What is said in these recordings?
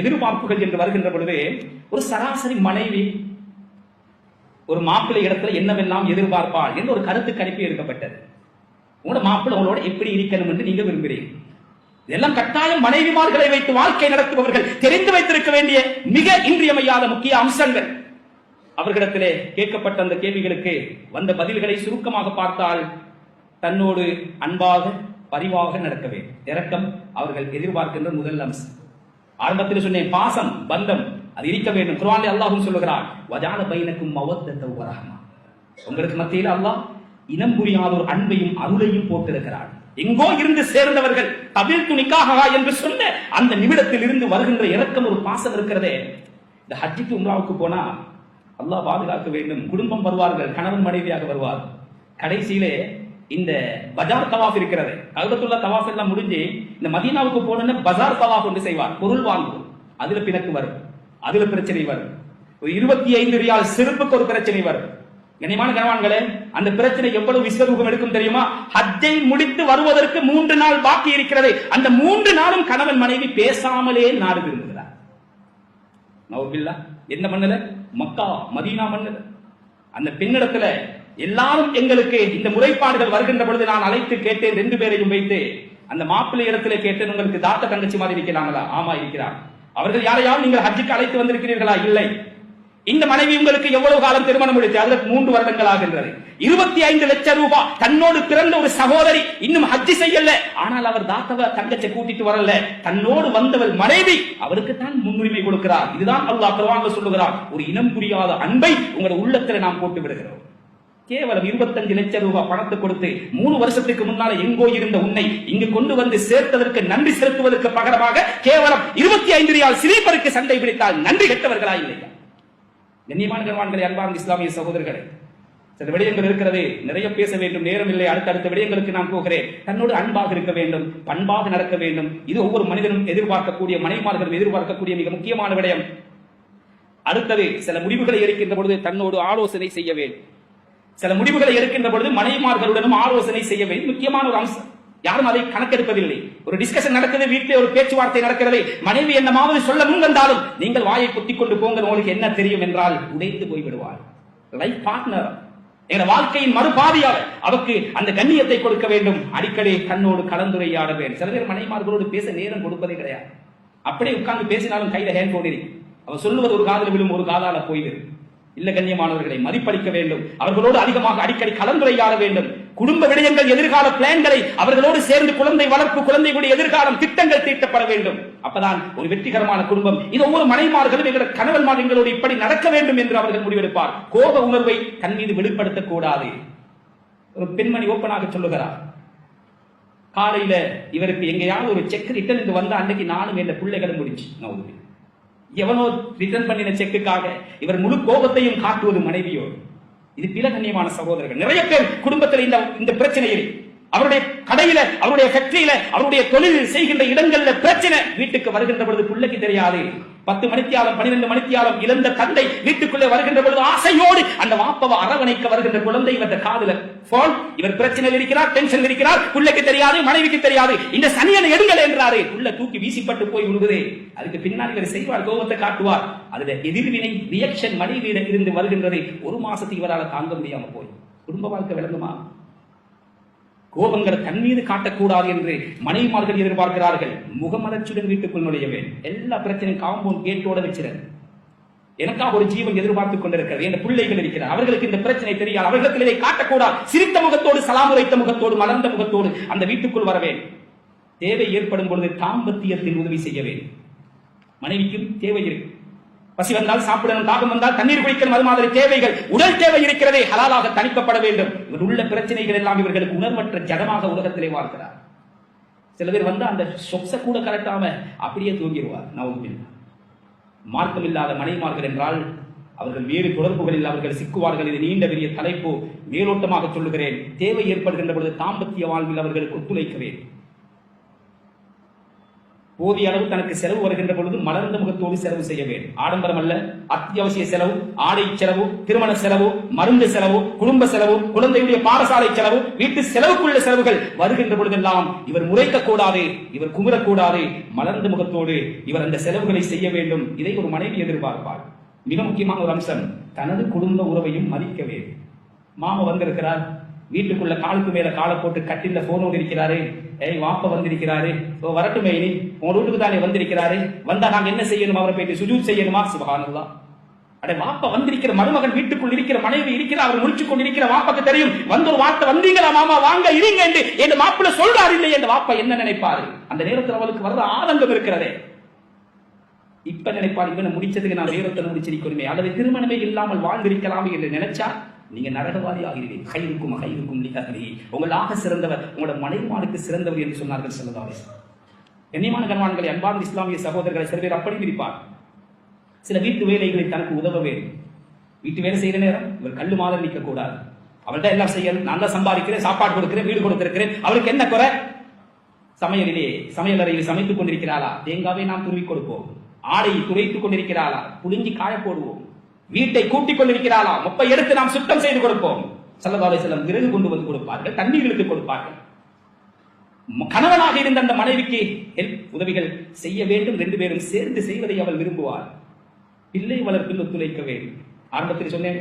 எதிர்பார்ப்புகள் என்று வருகின்ற பொழுது ஒரு சராசரி மனைவி ஒரு மாப்பிள்ளை இடத்துல என்னவெல்லாம் எதிர்பார்ப்பாள் என்று ஒரு கருத்து கணிப்பு எடுக்கப்பட்டது. உங்களோட மாப்பிள்ளை உங்களோட எப்படி இருக்கணும் என்று நீங்க விரும்புகிறீர்கள் இதெல்லாம் கட்டாயம் மனைவிமார்களை வைத்து வாழ்க்கை நடத்துபவர்கள் தெரிந்து வைத்திருக்க வேண்டிய மிக இன்றியமையாத முக்கிய அம்சங்கள். அவர்களிடத்திலே கேட்கப்பட்ட அந்த கேள்விகளுக்கு வந்த பதில்களை சுருக்கமாக பார்த்தால் தன்னோடு அன்பாக பரிவாக நடக்க வேண்டும். இரக்கம் அவர்கள் எதிர்பார்க்கின்ற முதல் அம்சம். ஆரம்பத்தில் சொன்னேன் பாசம் பந்தம் அது இருக்க வேண்டும். குர்ஆனில் அல்லாஹும் சொல்லுகிறான் வஜான பைனக்கும் மவத்தத்தை வரஹமா. உங்களுக்கு மத்தியில் அல்லாஹ் இனம் புரியாத ஒரு அன்பையும் அருளையும் போட்டிருக்கிறான். எங்கோ இருந்து சேர்ந்தவர்கள் தமிழ் துணிக்காக என்று சொன்ன அந்த நிமிடத்தில் இருந்து வருகின்ற இறக்கம் ஒரு பாசம் இருக்கிறதே. இந்த ஹஜ்ஜிக்கு உம்ராவுக்கு போனா அல்லாஹ் பாதுகாக்க வேண்டும். குடும்பம் வருவார்கள் கணவன் மனைவியாக வருவார். கடைசியிலே இந்த பஜார் தவாஃப் இருக்கிறது. கல்பத்துள்ள தவாஃப் எல்லாம் முடிஞ்சு இந்த மதீனாவுக்கு போனோன்னு பஜார் தவாஃப் ஒன்று செய்வார். பொருள் வாங்குவோம். அதுல பிணக்கு வரும். அதுல பிரச்சனை வரும். ஒரு இருபத்தி ஐந்து ரியால் செருப்புக்கு ஒரு பிரச்சனை வரும். கனிமான கணவான்களே அந்த பிரச்சனை எவ்வளவு விஸ்வரூபம் எடுக்கும் தெரியுமா? ஹஜ்ஜை முடித்து வருவதற்கு மூன்று நாள் பாக்கி இருக்கிறது. அந்த மூன்று நாளும் கணவன் மனைவி பேசாமலே நாடு திரும்புகிறார். நவபில்லா எந்த மண்ணில மக்கா மதீனா மண்ணில அந்த பெண்ணிடத்துல எல்லாரும் எங்களுக்கு இந்த முறைப்பாடுகள் வருகின்ற பொழுது நான் அழைத்து கேட்டேன் ரெண்டு பேரையும் வைத்து. அந்த மாப்பிள்ளை இடத்துல கேட்டேன் உங்களுக்கு தாத்த தங்கச்சி மாதிரி இருக்கிறாங்களா? ஆமா இருக்கிறார். அவர்கள் யாரையாவது நீங்கள் ஹஜ்ஜுக்கு அழைத்து வந்திருக்கிறீர்களா? இல்லை. இந்த மனைவி உங்களுக்கு எவ்வளவு காலம் திருமணம் முடித்து? அதற்கு மூன்று வருடங்கள் ஆகின்றது இருபத்தி ஐந்து லட்சம் ரூபாய் தன்னோடு பிறந்த ஒரு சகோதரி. இன்னும் ஹஜ்ஜி செய்யல. ஆனால் அவர் தாத்தவ தங்கச்சை கூட்டிட்டு வரல. தன்னோடு வந்தவர் மனைவி. அவருக்கு தான் முன்னுரிமை கொடுக்கிறார். இதுதான் அல்லாஹ் குர்ஆன்ல சொல்லுகிறார் ஒரு இனம் புரியாத அன்பை உங்கள் உள்ளத்துல நாம் போட்டு விடுகிறோம். கேவலம் இருபத்தஞ்சு லட்சம் ரூபாய் பணத்தை கொடுத்து மூணு வருஷத்துக்கு முன்னால எங்கோ இருந்த உன்னை இங்கு கொண்டு வந்து சேர்த்ததற்கு நன்றி செலுத்துவதற்கு பகரமாக கேவலம் இருபத்தி ஐந்து ரியால் சிலிப்பருக்கு சண்டை பிடித்தால் நன்றி கெட்டவர்களா இல்லையா? கண்ணியமான கண்வான்களை அன்பார்ந்த இஸ்லாமிய சகோதரர்களே சில விடயங்கள் இருக்கிறது. நிறைய பேச வேண்டும் நேரம் இல்லை. அடுத்தடுத்த விடயங்களுக்கு நான் போகிறேன். தன்னோடு அன்பாக இருக்க வேண்டும் பண்பாக நடக்க வேண்டும். இது ஒவ்வொரு மனிதனும் எதிர்பார்க்கக்கூடிய மனைமார்களும் எதிர்பார்க்கக்கூடிய மிக முக்கியமான விடயம். அடுத்தது சில முடிவுகளை எடுக்கின்ற பொழுது தன்னோடு ஆலோசனை செய்ய வேண்டும். சில முடிவுகளை எடுக்கின்ற பொழுது மனைவிமார்களுடனும் ஆலோசனை செய்ய வேண்டும் முக்கியமான ஒரு அம்சம். யாரும் அதை கணக்கெடுப்பதில்லை. ஒரு டிஸ்கஷன் நடக்குது வீட்டிலே ஒரு பேச்சுவார்த்தை நடக்கிறது மனைவி என்னமாவது சொல்ல முன்வந்தாலும் நீங்கள் வாயை குத்திக் கொண்டு போங்க உங்களுக்கு என்ன தெரியும் என்றால் உடைந்து போய்விடுவார் லைஃப் பார்ட்னர் எங்கள் வாழ்க்கையின் மறுபாதியாக அவருக்கு அந்த கண்ணியத்தை கொடுக்க வேண்டும். அடிக்கடி கண்ணோடு கலந்துரையாட வேண்டும். சில பேர் மனைமார்களோடு பேச நேரம் கொடுப்பதே கிடையாது. அப்படியே உட்கார்ந்து பேசினாலும் கையில ஹேண்ட் போன் அவர் சொல்லுவது ஒரு காதல விழும் ஒரு காதால போய்விடும். இல்ல கண்ணியமானவர்களை மதிப்பளிக்க வேண்டும். அவர்களோடு அதிகமாக அடிக்கடி கலந்துரையாட வேண்டும். குடும்ப விடயங்கள் எதிர்கால பிளான்களை அவர்களோடு சேர்ந்து குழந்தை வளர்ப்பு குழந்தைகளுடைய எதிர்காலம் திட்டங்கள் தீட்டப்பட வேண்டும். அப்பதான் ஒரு வெற்றிகரமான குடும்பம் இது ஒவ்வொரு மனைமார்களும் எங்களோட கணவன்மார் எங்களோடு இப்படி நடக்க வேண்டும் என்று அவர்கள் முடிவெடுப்பார். கோப உணர்வை தன் மீது வெளிப்படுத்தக் கூடாது ஒரு பெண்மணி ஓப்பனாக சொல்லுகிறார். காலையில இவருக்கு எங்கேயாவது ஒரு செக் ரிட்டர்ன் இங்கு வந்த அன்னைக்கு நானும் என் பிள்ளைகளும் முடிச்சு. நான் எவனோ ரிட்டர்ன் பண்ணின செக்குக்காக இவர் முழு கோபத்தையும் காட்டுவது மனைவியோடு. இது பில கண்ணியமான சகோதரர்கள். நிறைய பேர் குடும்பத்தில் இந்த இந்த பிரச்சனையில் அவருடைய கடையில அவருடைய ஃபேக்டரியில அவருடைய தொழில் செய்கின்ற இடங்கள்ல பிரச்சனை. வீட்டுக்கு வருகின்ற பொழுது பிள்ளைக்கு தெரியாது பத்து மணித்தியாலும் பனிரெண்டு மணித்தியாலும் இழந்த தந்தை வீட்டுக்குள்ளே வருகின்ற பொழுது ஆசையோடு அந்த வாப்பவை அரவணைக்க வருகின்ற குழந்தை இவர காதுல போன் இவர் பிரச்சனையில் இருக்கிறார் டென்ஷன் இருக்கிறார் பிள்ளைக்கு தெரியாது மனைவிக்கு தெரியாது இந்த சனியனை எடுங்கள் என்றாரு. உள்ள தூக்கி வீசிப்பட்டு போய் விடுவதே. அதுக்கு பின்னால் இவர் செய்வார் கோபத்தை காட்டுவார். அதுல எதிர்வினை ரியாக்ஷன் மனைவியிடம் இருந்து வருகின்றது ஒரு மாசத்துக்கு இவரால் தாங்க முடியாம போய். குடும்ப வாழ்க்கை விளங்குமா? கோபங்கர் தன் மீது காட்டக்கூடாது என்று மனைவிமார்கள் எதிர்பார்க்கிறார்கள். முகமலர்ச்சியுடன் வீட்டுக்குள் நுழைய வேண்டும் எல்லா பிரச்சனையும் காம்பவுண்ட் கேட்டோட வச்சிருக்க எனக்காக ஒரு ஜீவன் எதிர்பார்த்துக் கொண்டிருக்கிறது. என் பிள்ளைகள் இருக்கிறார். அவர்களுக்கு இந்த பிரச்சனை தெரியாது. அவர்களுக்கு இதை காட்டக்கூடாது. சிரித்த முகத்தோடு சலாம் உரைத்த முகத்தோடு மலர்ந்த முகத்தோடு அந்த வீட்டுக்குள் வரவேன் தேவை ஏற்படும் பொழுது தாம்பத்தியத்தில் உதவி செய்ய வேண்டும் மனைவிக்கும் தேவை இருக்கு. பசி வந்தால் சாப்பிடணும் தாகம் வந்தால் தண்ணீர் குடிக்கணும் அது மாதிரி தேவைகள் உடல் தேவை இருக்கிறதே ஹலாலாக தணிக்கப்பட வேண்டும். இவர் உள்ள பிரச்சனைகள் எல்லாம் இவர்களுக்கு உணர்வற்ற ஜனமாக உலகத்திலே வாழ்கிறார். சில பேர் வந்து அந்த சொப்ச கூட கரெக்டாம அப்படியே தூங்கிடுவார். நவம்பில் மார்க்கம் இல்லாத மனைமார்கள் என்றால் அவர்கள் வேறு தொடர்புகளில் அவர்கள் சிக்குவார்கள். இது நீண்ட பெரிய தலைப்பு. மேலோட்டமாக சொல்லுகிறேன். தேவை ஏற்படுகின்ற பொழுது தாம்பத்திய வாழ்வில் அவர்களுக்கு ஒத்துழைக்கிறேன். போதிய அளவு தனக்கு செலவு வருகின்ற பொழுது மலர்ந்த முகத்தோடு செலவு செய்ய வேண்டும். ஆடம்பரம் அல்ல அத்தியாவசிய செலவு ஆடை செலவு திருமண செலவு மருந்து செலவு குடும்ப செலவு குழந்தையுடைய பாடசாலை செலவு வீட்டு செலவுக்குள்ள செலவுகள் வருகின்ற பொழுதெல்லாம் இவர் முறைக்க கூடாது இவர் குமுறக்கூடாது மலர்ந்த முகத்தோடு இவர் அந்த செலவுகளை செய்ய வேண்டும். இதை ஒரு மனைவி எதிர்பார்ப்பார் மிக முக்கியமான ஒரு அம்சம் தனது குடும்ப உறவையும் மதிக்க வேண்டும். மாமா வந்திருக்கிறார். வீட்டுக்குள்ள காலுக்கு மேல காலை போட்டு கட்டில போனோடு இருக்கிறாரு. ஏய் வாப்ப வந்திருக்கிறாரு. ஓ வரட்டுமே இனி. உன் வீட்டுக்கு தானே வந்திருக்கிறாரு. வந்தா நாங்க என்ன செய்யணும்? அவரை போயிட்டு சுஜூத் செய்யணுமா? சுபகானல்லா. அடே வாப்ப வந்திருக்கிற மருமகன் வீட்டுக்குள் இருக்கிற மனைவி இருக்கிற அவர் முடிச்சு கொண்டிருக்கிற வாப்பாக்கு தெரியும். வந்து ஒரு வார்த்தை வந்தீங்களா மாமா? வாங்க இருங்க என்று என் மாப்பிள்ள சொல்றாரு இல்லை என் வாப்பா என்ன நினைப்பாரு? அந்த நேரத்தில் அவளுக்கு வர்ற ஆதங்கம் இருக்கிறதே. இப்ப நினைப்பாரு இவனை முடிச்சதுக்கு நான் நேரத்தில் முடிச்சிருக்கணுமே. அல்லது திருமணமே இல்லாமல் வாழ்ந்திருக்கலாமே என்று நினைச்சா நீங்க நரகவாதி ஆகிறீர்கள் கைருக்கும் கைருக்கும் நிகழ்ச்சி உங்களாக சிறந்தவர் உங்களோட மனைவிமாருக்கு சிறந்தவர் என்று சொன்னார்கள் செல்லதாவே கண்ணியமான கண்வான்களை அன்பார்ந்த இஸ்லாமிய சகோதரர்களை சில பேர் அப்படி பிரிப்பார் சில வீட்டு வேலைகளை தனக்கு உதவ வேண்டும். வீட்டு வேலை செய்கிற நேரம் இவர் கல்லு மாதிரி நிற்க கூடாது. அவர்கிட்ட எல்லாம் செய்யணும். நல்லா சம்பாதிக்கிறேன் சாப்பாடு கொடுக்கிறேன் வீடு கொடுத்திருக்கிறேன். அவருக்கு என்ன குறை? சமையலிலே சமையல் அறையில் சமைத்துக் கொண்டிருக்கிறாளா? தேங்காவை நாம் துருவி கொடுப்போம். ஆடையை துவைத்துக் கொண்டிருக்கிறாளா? புளிஞ்சி காய போடுவோம். வீட்டை கூட்டிக் கொண்டிருக்கிறாளாம் முப்பை எடுத்து நாம் சுத்தம் செய்து கொடுப்போம். சல்லதாலை செல்லம் விறகு கொண்டு வந்து கொடுப்பார்கள் தண்ணீர் இழுத்து கொடுப்பார்கள். கணவனாக இருந்த அந்த மனைவிக்கு ஹெல்ப் உதவிகள் செய்ய வேண்டும் ரெண்டு பேரும் சேர்ந்து செய்வதை அவள் விரும்புவார் பிள்ளை வளர்ப்பில் ஒத்துழைக்க வேண்டும். ஆரம்பத்தில் சொன்னேன்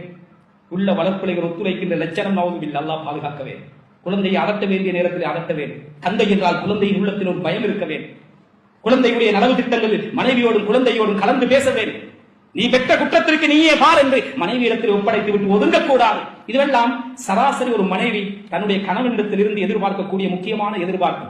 உள்ள வளர்ப்புலைகள் ஒத்துழைக்கின்ற லட்சணம் நாவும் அல்லாஹ் பாதுகாக்க வேண்டும். குழந்தையை அகற்ற வேண்டிய நேரத்தில் அகற்ற வேண்டும். தந்தை என்றால் குழந்தையின் உள்ளத்தில் ஒரு பயம் இருக்க வேண்டும். குழந்தையுடைய நலவு திட்டங்களில் மனைவியோடும் குழந்தையோடும் கலந்து பேச வேண்டும். நீ பெற்ற குற்றத்திற்கு நீயே பார் என்று மனைவி இடத்தில் ஒப்படைத்து விட்டு ஒதுங்கக்கூடாது. இதுவெல்லாம் சராசரி ஒரு மனைவி தன்னுடைய கணவனிடத்தில் இருந்து எதிர்பார்க்கக்கூடிய முக்கியமான எதிர்பார்ப்பு.